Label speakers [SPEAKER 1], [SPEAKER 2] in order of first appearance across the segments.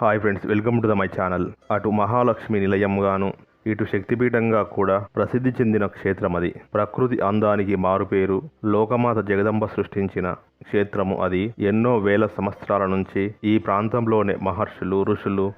[SPEAKER 1] Hi friends welcome to the my channel అటు మహాలక్ష్మి నిలయంగాను ఇటు శక్తిపీఠంగా కూడా ప్రసిద్ధి చెందిన క్షేత్రం అది. ప్రకృతి అందానికి మారుపేరు లోకమాత జగదంబ సృష్టించిన క్షేత్రము అది. ఎన్నో వేల సంవత్సరాల నుంచి ఈ ప్రాంతంలోనే మహర్షులు ఋషులు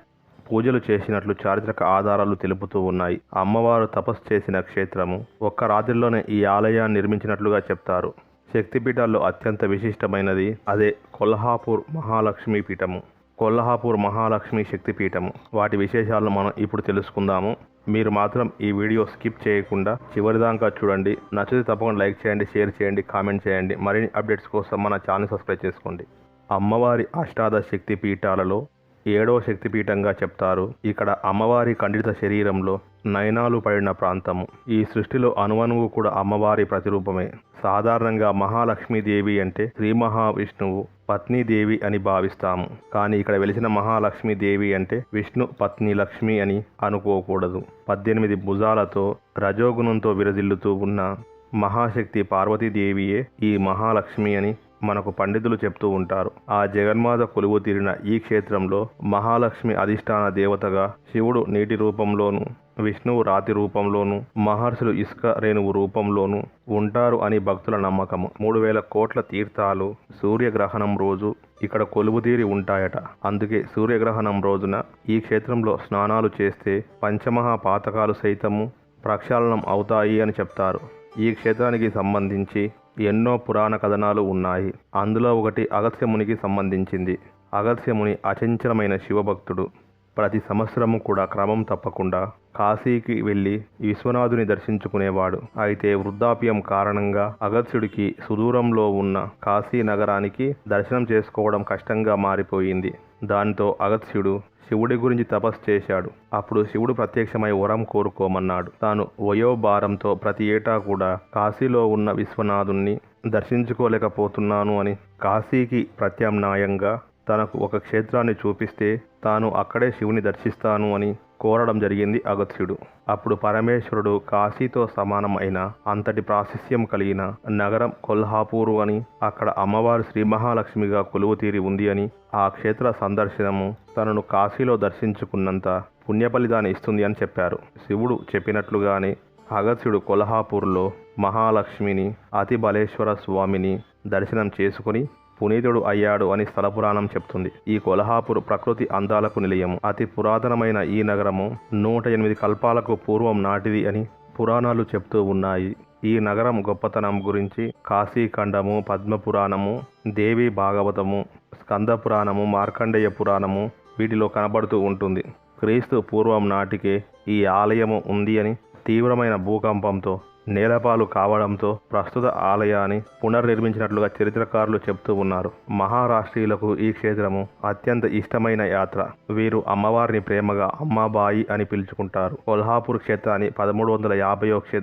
[SPEAKER 1] పూజలు చేసినట్లు చారిత్రక ఆధారాలు తెలుపుతూ ఉన్నాయి. అమ్మవారు తపస్సు చేసిన క్షేత్రము ఒక్క రాత్రిలోనే ఈ ఆలయాన్ని నిర్మించినట్లుగా చెప్తారు. శక్తిపీఠాల్లో అత్యంత విశిష్టమైనది అదే కొల్హాపూర్ మహాలక్ష్మి పీఠము కొల్హాపూర్ మహాలక్ష్మి శక్తిపీఠము. వాటి విశేషాలను మనం ఇప్పుడు తెలుసుకుందాము. మీరు మాత్రం ఈ వీడియో స్కిప్ చేయకుండా చివరిదాకా చూడండి. నచ్చితే తప్పకుండా లైక్ చేయండి షేర్ చేయండి కామెంట్ చేయండి. మరిన్ని అప్డేట్స్ కోసం మన ఛానల్ సబ్స్క్రైబ్ చేసుకోండి. అమ్మవారి అష్టాదశ శక్తి పీఠాలలో ఏడవ శక్తిపీఠంగా చెప్తారు. ఇక్కడ అమ్మవారి ఖండిత శరీరంలో నయనాలు పడిన ప్రాంతము. ఈ సృష్టిలో అణువణువు కూడా అమ్మవారి ప్రతిరూపమే. సాధారణంగా మహాలక్ష్మీదేవి అంటే శ్రీ మహావిష్ణువు పత్నీదేవి అని భావిస్తాము. కానీ ఇక్కడ వెలిసిన మహాలక్ష్మీదేవి అంటే విష్ణు పత్ని లక్ష్మి అని అనుకోకూడదు. పద్దెనిమిది భుజాలతో రజోగుణంతో విరజిల్లుతూ ఉన్న మహాశక్తి పార్వతీదేవియే ఈ మహాలక్ష్మి అని మనకు పండితులు చెప్తూ ఉంటారు. ఆ జగన్మాత కొలువు తీరిన ఈ క్షేత్రంలో మహాలక్ష్మి అధిష్టాన దేవతగా శివుడు నీటి రూపంలోను విష్ణువు రాతి రూపంలోను మహర్షులు ఇసుక రేణువు రూపంలోను ఉంటారు అని భక్తుల నమ్మకము. మూడు వేల కోట్ల తీర్థాలు సూర్యగ్రహణం రోజు ఇక్కడ కొలువుదీరి ఉంటాయట. అందుకే సూర్యగ్రహణం రోజున ఈ క్షేత్రంలో స్నానాలు చేస్తే పంచమహా పాతకాలు సైతము ప్రక్షాళనం అవుతాయి అని చెప్తారు. ఈ క్షేత్రానికి సంబంధించి ఎన్నో పురాణ కథనాలు ఉన్నాయి. అందులో ఒకటి అగస్త్యమునికి సంబంధించింది. అగస్త్యముని అచంచలమైన శివభక్తుడు ప్రతి సంవత్సరము కూడా క్రమం తప్పకుండా కాశీకి వెళ్ళి విశ్వనాథుని దర్శించుకునేవాడు. అయితే వృద్ధాప్యం కారణంగా అగస్త్యుడికి సుదూరంలో ఉన్న కాశీ నగరానికి దర్శనం చేసుకోవడం కష్టంగా మారిపోయింది. దాంతో అగస్త్యుడు శివుడి గురించి తపస్సు చేశాడు. అప్పుడు శివుడు ప్రత్యక్షమై వరం కోరుకోమన్నాడు. తాను వయోభారంతో ప్రతి ఏటా కూడా కాశీలో ఉన్న విశ్వనాథుణ్ణి దర్శించుకోలేకపోతున్నాను అని కాశీకి ప్రత్యామ్నాయంగా తనకు ఒక క్షేత్రాన్ని చూపిస్తే తాను అక్కడే శివుని దర్శిస్తాను అని కోరడం జరిగింది అగత్యుడు అప్పుడు పరమేశ్వరుడు కాశీతో సమానం అయిన అంతటి ప్రాశస్యం కలిగిన నగరం కొల్హాపూరు అని అక్కడ అమ్మవారు శ్రీ మహాలక్ష్మిగా కొలువు తీరి ఉంది అని ఆ క్షేత్ర సందర్శనము తనను కాశీలో దర్శించుకున్నంత పుణ్యఫలితాన్ని ఇస్తుంది అని చెప్పారు. శివుడు చెప్పినట్లుగానే అగత్యుడు కొల్హాపూర్లో మహాలక్ష్మిని అతిబలేశ్వర స్వామిని దర్శనం చేసుకుని పునీతుడు అయ్యాడు అని స్థల పురాణం చెప్తుంది. ఈ కొల్హాపూర్ ప్రకృతి అందాలకు నిలయము. అతి పురాతనమైన ఈ నగరము నూట ఎనిమిది కల్పాలకు పూర్వం నాటిది అని పురాణాలు చెప్తూ ఉన్నాయి. ఈ నగరం గొప్పతనం గురించి కాశీఖండము పద్మపురాణము దేవి భాగవతము స్కంద పురాణము మార్కండేయ పురాణము వీటిలో కనబడుతూ ఉంటుంది. క్రీస్తు పూర్వం నాటికే ఈ ఆలయము ఉంది అని తీవ్రమైన భూకంపంతో నేలపాలు కావడంతో ప్రస్తుత ఆలయాన్ని పునర్నిర్మించినట్లుగా చరిత్రకారులు చెప్తూ ఉన్నారు. మహారాష్ట్రీయులకు ఈ క్షేత్రము అత్యంత ఇష్టమైన యాత్ర. వీరు అమ్మవారిని ప్రేమగా అమ్మాబాయి అని పిలుచుకుంటారు. కొల్హాపూర్ క్షేత్రాన్ని పదమూడు వందల యాభైవ క్షే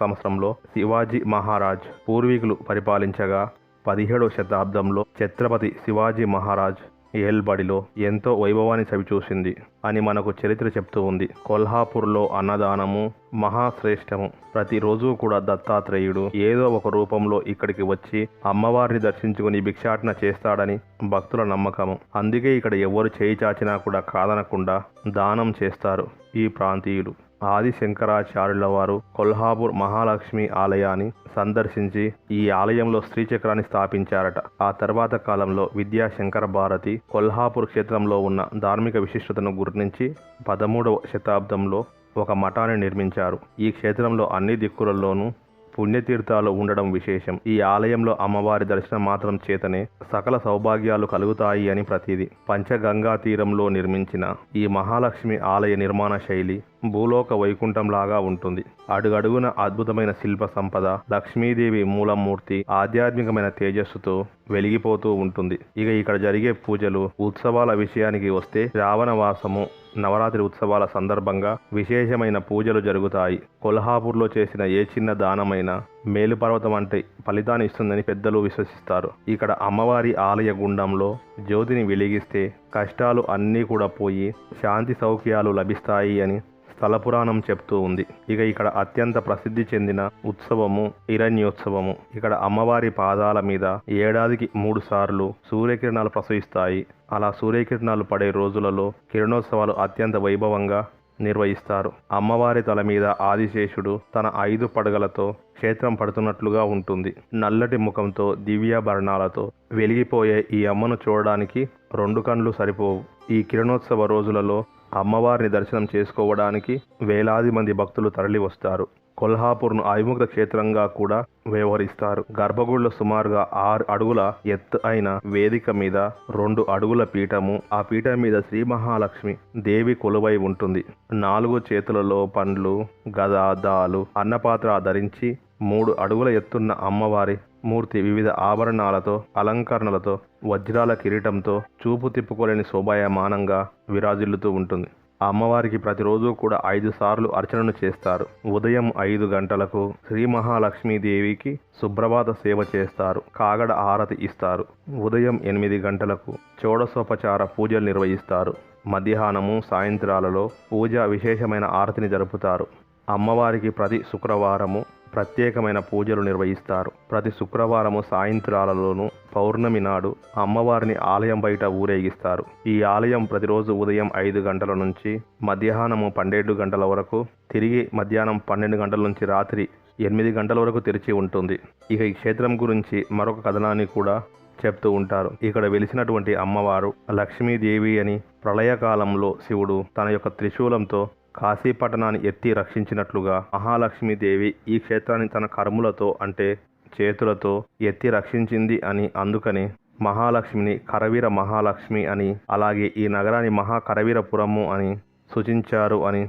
[SPEAKER 1] సంవత్సరంలో శివాజీ మహారాజ్ పూర్వీకులు పరిపాలించగా పదిహేడవ శతాబ్దంలో ఛత్రపతి శివాజీ మహారాజ్ ఏల్బడిలో ఎంతో వైభవాన్ని చవిచూసింది అని మనకు చరిత్ర చెప్తూ ఉంది. కొల్హాపూర్లో అన్నదానము మహాశ్రేష్టము. ప్రతిరోజు కూడా దత్తాత్రేయుడు ఏదో ఒక రూపంలో ఇక్కడికి వచ్చి అమ్మవారిని దర్శించుకుని భిక్షాటన చేస్తాడని భక్తుల నమ్మకము. అందుకే ఇక్కడ ఎవరు చేయి చాచినా కూడా కాదనకుండా దానం చేస్తారు ఈ ప్రాంతీయులు. ఆది శంకరాచార్యుల వారు కొల్హాపూర్ మహాలక్ష్మి ఆలయాన్ని సందర్శించి ఈ ఆలయంలో శ్రీచక్రాన్ని స్థాపించారట. ఆ తర్వాత కాలంలో విద్యా శంకర భారతి కొల్హాపూర్ క్షేత్రంలో ఉన్న ధార్మిక విశిష్టతను గుర్తించి పదమూడవ శతాబ్దంలో ఒక మఠాన్ని నిర్మించారు. ఈ క్షేత్రంలో అన్ని దిక్కులలోనూ పుణ్యతీర్థాలు ఉండడం విశేషం. ఈ ఆలయంలో అమ్మవారి దర్శనం మాత్రం చేతనే సకల సౌభాగ్యాలు కలుగుతాయి అని ప్రతీది. పంచగంగా తీరంలో నిర్మించిన ఈ మహాలక్ష్మి ఆలయ నిర్మాణ శైలి భూలోక వైకుంఠంలాగా ఉంటుంది. అడుగడుగున అద్భుతమైన శిల్ప సంపద లక్ష్మీదేవి మూలమూర్తి ఆధ్యాత్మికమైన తేజస్సుతో వెలిగిపోతూ ఉంటుంది. ఇక ఇక్కడ జరిగే పూజలు ఉత్సవాల విషయానికి వస్తే శ్రావణవాసము నవరాత్రి ఉత్సవాల సందర్భంగా విశేషమైన పూజలు జరుగుతాయి. కొల్హాపూర్లో చేసిన ఏ చిన్న దానమైనా మేలుపర్వతం అంటే ఫలితాన్ని ఇస్తుందని పెద్దలు విశ్వసిస్తారు. ఇక్కడ అమ్మవారి ఆలయ గుండంలో జ్యోతిని వెలిగిస్తే కష్టాలు అన్నీ కూడా పోయి శాంతి సౌఖ్యాలు లభిస్తాయి అని స్థల పురాణం చెప్తూ ఉంది. ఇక ఇక్కడ అత్యంత ప్రసిద్ధి చెందిన ఉత్సవము ఇరణ్యోత్సవము ఇక్కడ అమ్మవారి పాదాల మీద ఏడాదికి మూడు సార్లు సూర్యకిరణాలు ప్రసవిస్తాయి. అలా సూర్యకిరణాలు పడే రోజులలో కిరణోత్సవాలు అత్యంత వైభవంగా నిర్వహిస్తారు. అమ్మవారి తల మీద ఆదిశేషుడు తన ఐదు పడగలతో క్షేత్రం పడుతున్నట్లుగా ఉంటుంది. నల్లటి ముఖంతో దివ్యాభరణాలతో వెలిగిపోయే ఈ అమ్మను చూడడానికి రెండు కండ్లు సరిపోవు. ఈ కిరణోత్సవ రోజులలో అమ్మవారిని దర్శనం చేసుకోవడానికి వేలాది మంది భక్తులు తరలి వస్తారు కొల్హాపూర్ను అవిముక్త క్షేత్రంగా కూడా వ్యవహరిస్తారు. గర్భగుడిలో సుమారుగా ఆరు అడుగుల ఎత్తు అయిన వేదిక మీద రెండు అడుగుల పీఠము ఆ పీఠం మీద శ్రీ మహాలక్ష్మి దేవి కొలువై ఉంటుంది. నాలుగు చేతులలో పండ్లు గదా దాలు అన్నపాత్ర ధరించి మూడు అడుగుల ఎత్తున్న అమ్మవారి మూర్తి వివిధ ఆభరణాలతో అలంకరణలతో వజ్రాల కిరీటంతో చూపు తిప్పుకోలేని శోభాయమానంగా విరాజిల్లుతూ ఉంటుంది. ఆ అమ్మవారికి ప్రతిరోజు కూడా ఐదు సార్లు అర్చనను చేస్తారు. ఉదయం ఐదు గంటలకు శ్రీ మహాలక్ష్మీదేవికి సుప్రభాత సేవ చేస్తారు. కాగడ ఆరతి ఇస్తారు. ఉదయం ఎనిమిది గంటలకు చోడసోపచార పూజలు నిర్వహిస్తారు. మధ్యాహ్నము సాయంత్రాలలో పూజ విశేషమైన ఆరతిని జరుపుతారు. అమ్మవారికి ప్రతి శుక్రవారము ప్రత్యేకమైన పూజలు నిర్వహిస్తారు. ప్రతి శుక్రవారము సాయంత్రాలలోనూ పౌర్ణమి నాడు అమ్మవారిని ఆలయం బయట ఊరేగిస్తారు. ఈ ఆలయం ప్రతిరోజు ఉదయం ఐదు గంటల నుంచి మధ్యాహ్నము పన్నెండు గంటల వరకు తిరిగి మధ్యాహ్నం పన్నెండు గంటల నుంచి రాత్రి ఎనిమిది గంటల వరకు తెరిచి ఉంటుంది. ఇక ఈ క్షేత్రం గురించి మరొక కథనాన్ని కూడా చెప్తూ ఉంటారు. ఇక్కడ వెలిసినటువంటి అమ్మవారు లక్ష్మీదేవి అని ప్రళయకాలంలో శివుడు తన యొక్క త్రిశూలంతో కాశీ పట్టణాన్ని ఎత్తి రక్షించినట్లుగా మహాలక్ష్మీదేవి ఈ క్షేత్రాన్ని తన కర్ములతో అంటే చేతులతో ఎత్తి రక్షించింది అని అందుకని మహాలక్ష్మిని కరవీర మహాలక్ష్మి అని అలాగే ఈ నగరాన్ని మహాకరవీరపురము అని సూచించారు అని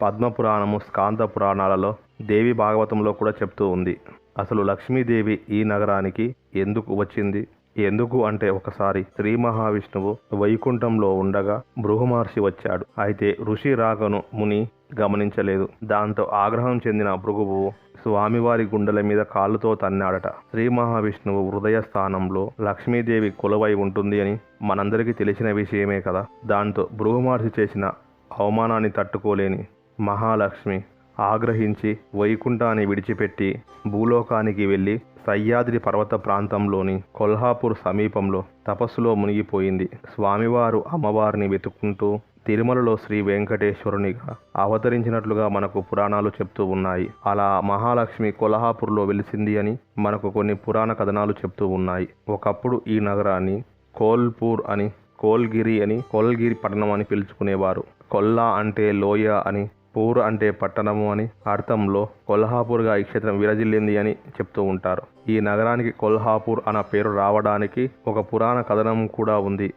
[SPEAKER 1] పద్మపురాణము స్కాంద పురాణాలలో దేవి భాగవతంలో కూడా చెప్తూ ఉంది. అసలు లక్ష్మీదేవి ఈ నగరానికి ఎందుకు వచ్చింది? ఎందుకు అంటే ఒకసారి శ్రీ మహావిష్ణువు వైకుంఠంలో ఉండగా భృగుమహర్షి వచ్చాడు. అయితే ఋషి రాకను ముని గమనించలేదు. దాంతో ఆగ్రహం చెందిన భృగువు స్వామివారి గుండెల మీద కాళ్ళుతో తన్నాడట. శ్రీ మహావిష్ణువు హృదయ స్థానంలో లక్ష్మీదేవి కొలువై ఉంటుంది అని మనందరికీ తెలిసిన విషయమే కదా. దాంతో భృగుమహర్షి చేసిన అవమానాన్ని తట్టుకోలేని మహాలక్ష్మి ఆగ్రహించి వైకుంఠాన్ని విడిచిపెట్టి భూలోకానికి వెళ్ళి సయ్యాద్రి పర్వత ప్రాంతంలోని కొల్హాపూర్ సమీపంలో తపస్సులో మునిగిపోయింది. స్వామివారు అమ్మవారిని వెతుక్కుంటూ తిరుమలలో శ్రీ వెంకటేశ్వరునిగా అవతరించినట్లుగా మనకు పురాణాలు చెప్తూ ఉన్నాయి. అలా మహాలక్ష్మి కొల్హాపూర్లో వెలిసింది అని మనకు కొన్ని పురాణ కథనాలు చెప్తూ ఉన్నాయి. ఒకప్పుడు ఈ నగరాన్ని కోల్పూర్ అని కోల్గిరి అని కోల్గిరి పట్టణం అని పిలుచుకునేవారు. కొల్లా అంటే లోయ అని పూర్ అంటే పట్టణము అని అర్థంలో కొల్హాపూర్గా ఈ క్షేత్రం విరజిల్లింది అని చెప్తూ ఉంటారు. ఈ నగరానికి కొల్హాపూర్ అన్న పేరు రావడానికి ఒక పురాణ కథనం కూడా ఉంది.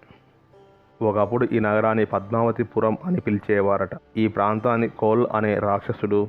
[SPEAKER 1] ఒకప్పుడు ఈ నగరాన్ని పద్మావతిపురం అని పిలిచేవారట. ఈ ప్రాంతాన్ని కోల్ అనే రాక్షసుడు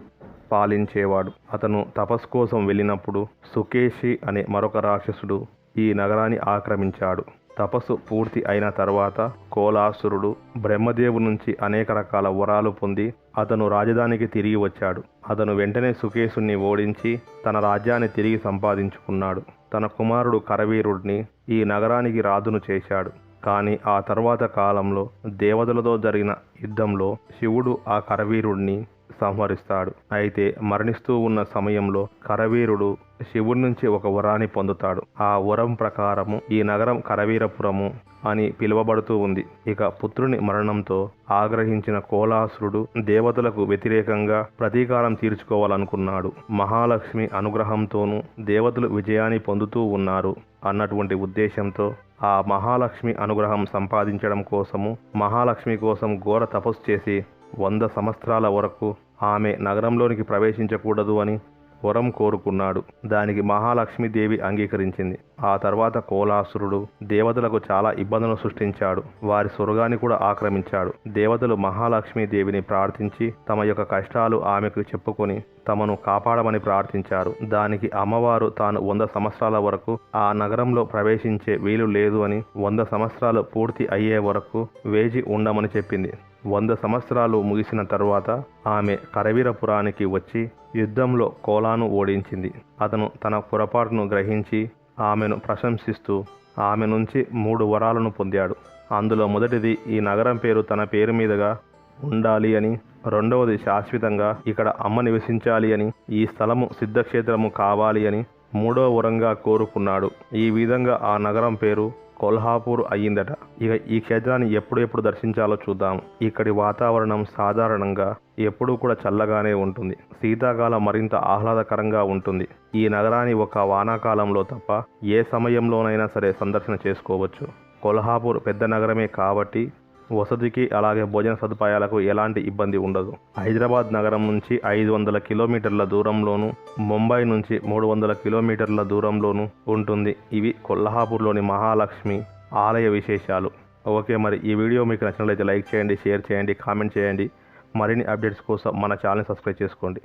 [SPEAKER 1] పాలించేవాడు. అతను తపస్సు కోసం వెళ్ళినప్పుడు సుకేషి అనే మరొక రాక్షసుడు ఈ నగరాన్ని ఆక్రమించాడు. తపస్సు పూర్తి అయిన తర్వాత కోలాసురుడు బ్రహ్మదేవు నుంచి అనేక రకాల వరాలు పొంది అతను రాజధానికి తిరిగి వచ్చాడు. అతను వెంటనే సుకేశుణ్ణి ఓడించి తన రాజ్యాన్ని తిరిగి సంపాదించుకున్నాడు. తన కుమారుడు కరవీరుడిని ఈ నగరానికి రాజును చేశాడు. కానీ ఆ తర్వాత కాలంలో దేవతలతో జరిగిన యుద్ధంలో శివుడు ఆ కరవీరుడిని సంహరిస్తాడు. అయితే మరణిస్తూ ఉన్న సమయంలో కరవీరుడు శివుడి నుంచి ఒక వరాన్ని పొందుతాడు. ఆ వరం ప్రకారము ఈ నగరం కరవీరపురము అని పిలువబడుతూ ఉంది. ఇక పుత్రుని మరణంతో ఆగ్రహించిన కోలాసురుడు దేవతలకు వ్యతిరేకంగా ప్రతీకారం తీర్చుకోవాలనుకున్నాడు. మహాలక్ష్మి అనుగ్రహంతోనూ దేవతలు విజయాన్ని పొందుతూ ఉన్నారు అన్నటువంటి ఉద్దేశంతో ఆ మహాలక్ష్మి అనుగ్రహం సంపాదించడం కోసము మహాలక్ష్మి కోసం ఘోర తపస్సు చేసి వంద సంవత్సరాల వరకు ఆమె నగరంలోనికి ప్రవేశించకూడదు అని వరం కోరుకున్నాడు. దానికి మహాలక్ష్మీదేవి అంగీకరించింది. ఆ తర్వాత కోలాసురుడు దేవతలకు చాలా ఇబ్బందులు సృష్టించాడు. వారి స్వర్గాన్ని కూడా ఆక్రమించాడు. దేవతలు మహాలక్ష్మీదేవిని ప్రార్థించి తమ యొక్క కష్టాలు ఆమెకు చెప్పుకొని తమను కాపాడమని ప్రార్థించారు. దానికి అమ్మవారు తాను వంద సంవత్సరాల వరకు ఆ నగరంలో ప్రవేశించే వీలు లేదు అని వంద సంవత్సరాలు పూర్తి అయ్యే వరకు వేచి ఉండమని చెప్పింది. వంద సంవత్సరాలు ముగిసిన తరువాత ఆమె కరవీరపురానికి వచ్చి యుద్ధంలో కోలాను ఓడించింది. అతను తన పొరపాటును గ్రహించి ఆమెను ప్రశంసిస్తూ ఆమె నుంచి మూడు వరాలను పొందాడు. అందులో మొదటిది ఈ నగరం పేరు తన పేరు మీదుగా ఉండాలి అని రెండవది శాశ్వతంగా ఇక్కడ అమ్మ నివసించాలి అని ఈ స్థలము సిద్ధక్షేత్రము కావాలి అని మూడవ వరంగా కోరుకున్నాడు. ఈ విధంగా ఆ నగరం పేరు కొల్హాపూర్ అయ్యిందట. ఇక ఈ క్షేత్రాన్ని ఎప్పుడెప్పుడు దర్శించాలో చూద్దాం. ఇక్కడి వాతావరణం సాధారణంగా ఎప్పుడూ కూడా చల్లగానే ఉంటుంది. శీతాకాలం మరింత ఆహ్లాదకరంగా ఉంటుంది. ఈ నగరాన్ని ఒక వానాకాలంలో తప్ప ఏ సమయంలోనైనా సరే సందర్శన చేసుకోవచ్చు. కొల్హాపూర్ పెద్ద నగరమే కాబట్టి వసతికి అలాగే భోజన సదుపాయాలకు ఎలాంటి ఇబ్బంది ఉండదు. హైదరాబాద్ నగరం నుంచి ఐదు వందల కిలోమీటర్ల దూరంలోను ముంబై నుంచి మూడు వందల కిలోమీటర్ల దూరంలోను ఉంటుంది. ఇవి కొల్హాపూర్లోని మహాలక్ష్మి ఆలయ విశేషాలు. ఓకే మరి ఈ వీడియో మీకు నచ్చినట్లయితే లైక్ చేయండి షేర్ చేయండి కామెంట్ చేయండి. మరిన్ని అప్డేట్స్ కోసం మన ఛానల్ సబ్స్క్రైబ్ చేసుకోండి.